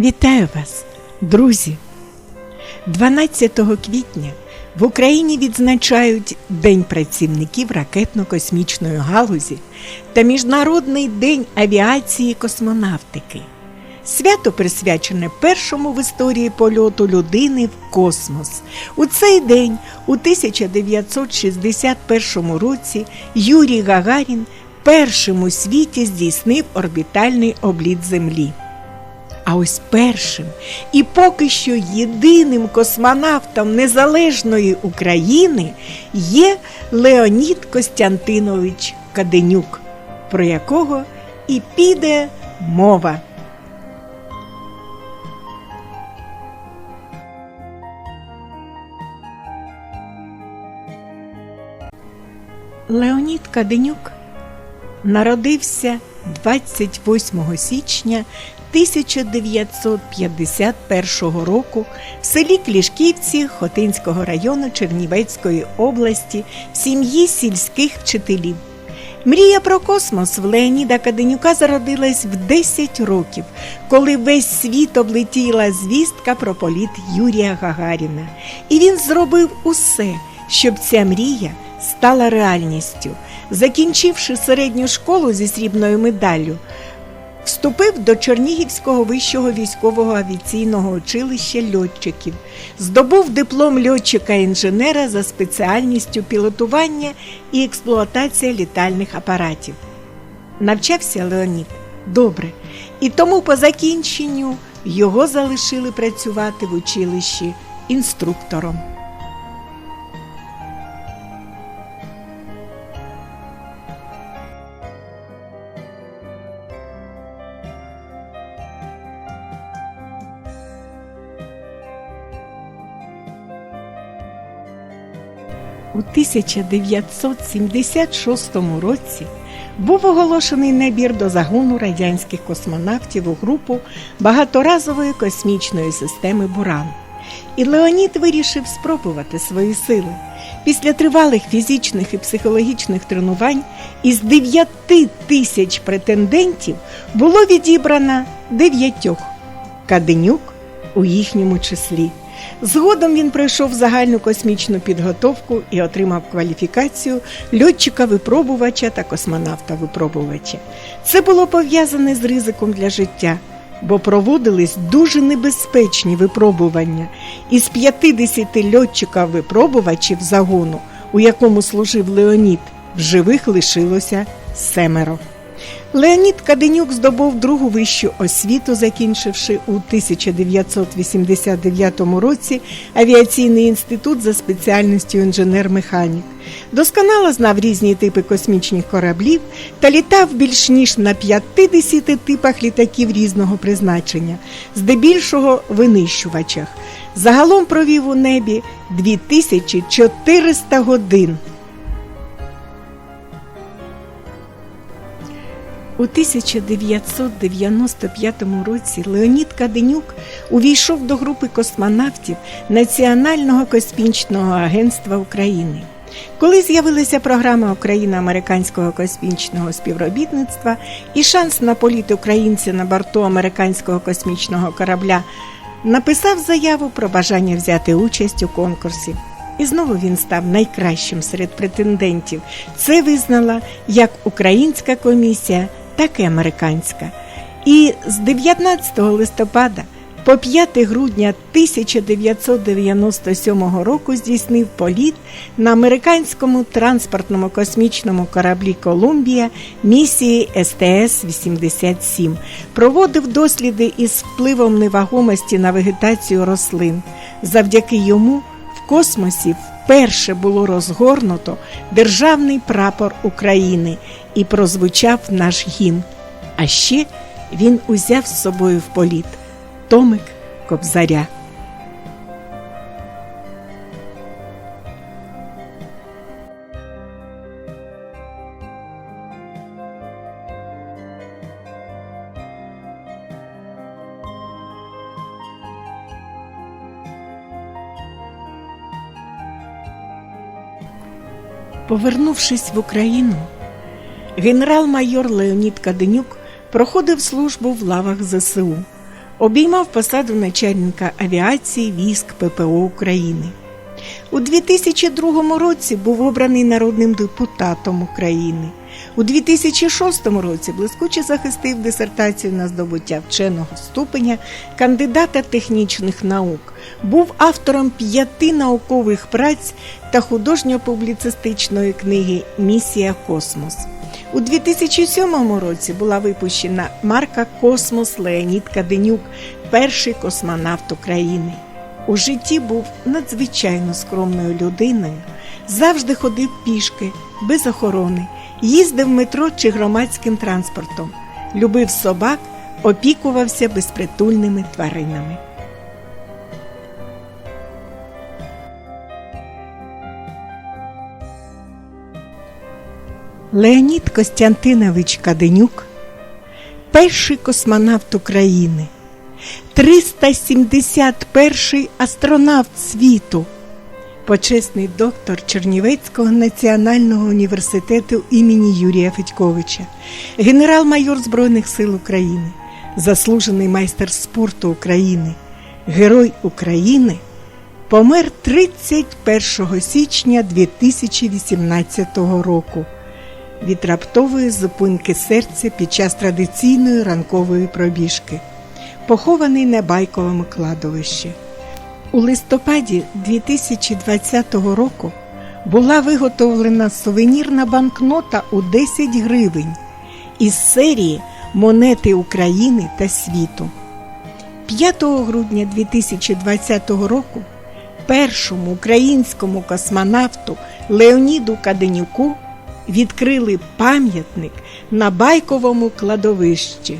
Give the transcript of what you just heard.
Вітаю вас, друзі! 12 квітня в Україні відзначають День працівників ракетно-космічної галузі та Міжнародний день авіації і космонавтики. Свято присвячене першому в історії польоту людини в космос. У цей день, у 1961 році, Юрій Гагарін першим у світі здійснив орбітальний обліт Землі. А ось першим і поки що єдиним космонавтом Незалежної України є Леонід Костянтинович Каденюк, про якого і піде мова. Леонід Каденюк народився 28 січня 1951 року в селі Клішківці Хотинського району Чернівецької області в сім'ї сільських вчителів. Мрія про космос в Леоніда Каденюка зародилась в 10 років, коли весь світ облетіла звістка про політ Юрія Гагаріна. І він зробив усе, щоб ця мрія стала реальністю. Закінчивши середню школу зі срібною медаллю, вступив до Чернігівського вищого військового авіаційного училища льотчиків, здобув диплом льотчика-інженера за спеціальністю пілотування і експлуатація літальних апаратів. Навчався Леонід добре, і тому по закінченню його залишили працювати в училищі інструктором. У 1976 році був оголошений набір до загону радянських космонавтів у групу багаторазової космічної системи Буран. І Леонід вирішив спробувати свої сили. Після тривалих фізичних і психологічних тренувань із 9 тисяч претендентів було відібрано дев'ятьох. Каденюк у їхньому числі. Згодом він пройшов загальну космічну підготовку і отримав кваліфікацію льотчика-випробувача та космонавта-випробувача. Це було пов'язане з ризиком для життя, бо проводились дуже небезпечні випробування. Із 50 льотчиків-випробувачів загону, у якому служив Леонід, в живих лишилося семеро. Леонід Каденюк здобув другу вищу освіту, закінчивши у 1989 році авіаційний інститут за спеціальністю інженер-механік. Досконало знав різні типи космічних кораблів та літав більш ніж на 50 типах літаків різного призначення, здебільшого винищувачах. Загалом провів у небі 2400 годин. У 1995 році Леонід Каденюк увійшов до групи космонавтів Національного космічного агентства України. Коли з'явилася програма Україно-американського космічного співробітництва і шанс на політ українця на борту американського космічного корабля, написав заяву про бажання взяти участь у конкурсі. І знову він став найкращим серед претендентів. Це визнала як Українська комісія так і американська. І з 19 листопада по 5 грудня 1997 року здійснив політ на американському транспортному космічному кораблі Колумбія місії СТС-87, проводив досліди із впливом невагомості на вегетацію рослин. Завдяки йому в космосі вперше було розгорнуто державний прапор України і прозвучав наш гімн. А ще він узяв з собою в політ Томик Кобзаря. Повернувшись в Україну, генерал-майор Леонід Каденюк проходив службу в лавах ЗСУ. Обіймав посаду начальника авіації військ ППО України. У 2002 році був обраний народним депутатом України. У 2006 році блискуче захистив дисертацію на здобуття вченого ступеня кандидата технічних наук. Був автором п'яти наукових праць та художньо-публіцистичної книги Місія Космос. У 2007 році була випущена марка Космос Леонід Каденюк, перший космонавт України. У житті був надзвичайно скромною людиною, завжди ходив пішки, без охорони, їздив метро чи громадським транспортом, любив собак, опікувався безпритульними тваринами. Леонід Костянтинович Каденюк перший космонавт України, 371 астронавт світу, почесний доктор Чернівецького національного університету імені Юрія Федьковича, генерал-майор Збройних сил України, заслужений майстер спорту України, Герой України. Помер 31 січня 2018 року від раптової зупинки серця під час традиційної ранкової пробіжки, похований на байковому кладовищі. У листопаді 2020 року була виготовлена сувенірна банкнота у 10 гривень із серії Монети України та світу. 5 грудня 2020 року першому українському космонавту Леоніду Каденюку відкрили пам'ятник на байковому кладовищі.